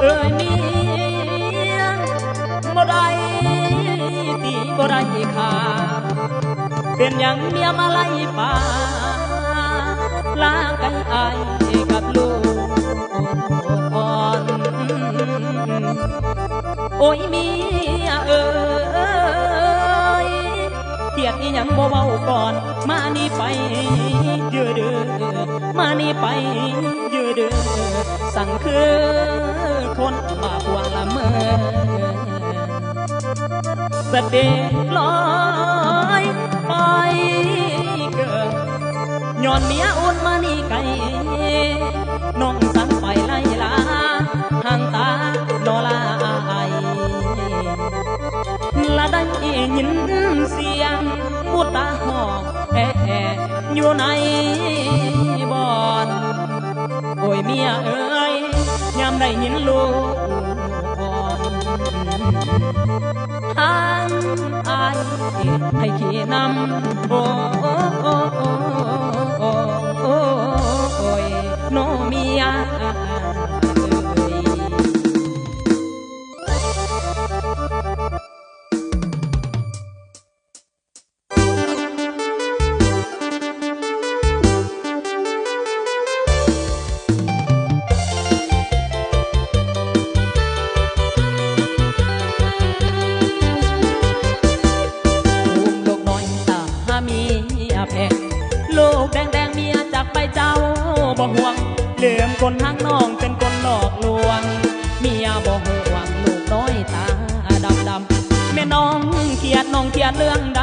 เอ้ยเมียบ่ได้ตีบ่ได้ขาเป็นหยังเมียมาไล่ป่าลากันอายกับลูกอ่อนโอ้ยเมียเอ้ยเกียดอีหยังบ่เว้าก่อน มานี่ไปเยือเด้อมานี่ไป เยือเด้อสั่งคือคนมาพวงละเมอเสด็จลอยไปเกิดย้อนเมียอุ่นมานี่ไกลน้องสั่งไปไล่ลาห่างตาดอลาไอละได้ยินเสียงพูดตาหอกแอะออยู่ในบ่อน โอ้ยเมียเอ้ยยามได้ยิน บ่ห่วงเลื่อมคนทางน้องเป็นคนหลอกลวง เมียบ่ห่วงลูกน้อยตาดำดำแม่น้องเกียดน้องเกียดเรื่องใด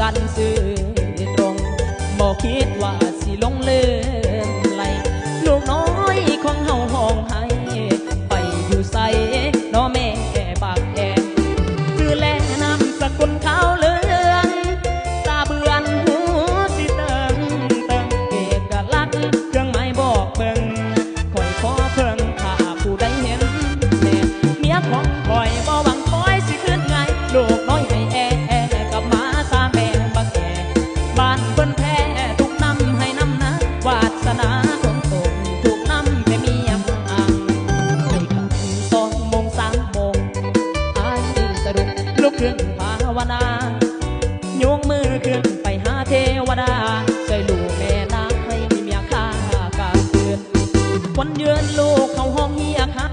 กันซื่อตรงบอกคิดว่าสิลงเลืม บ้านเพิ่นแพ้ทุกน้ำให้น้ำนะวาสนาของตนถูกน้ำไปเมียอ่างให้กันสองโมงสามโมงอายสะดุดลุกขึ้นภาวนาโยงมือขึ้นไปหาเทวดาช่วยลูกแม่นาให้เมียข้ากาเตือนคนเยือนลูกเข้าห้องเฮียค่ะ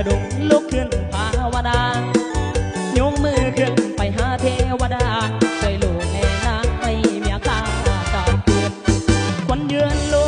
ะดุ้งลุกขึ้นภาวนาโยงมือขึ้นไปหาเทวดาใจวลูกแน่นางไม่มีอากาตาเกิดคนเยือนลูก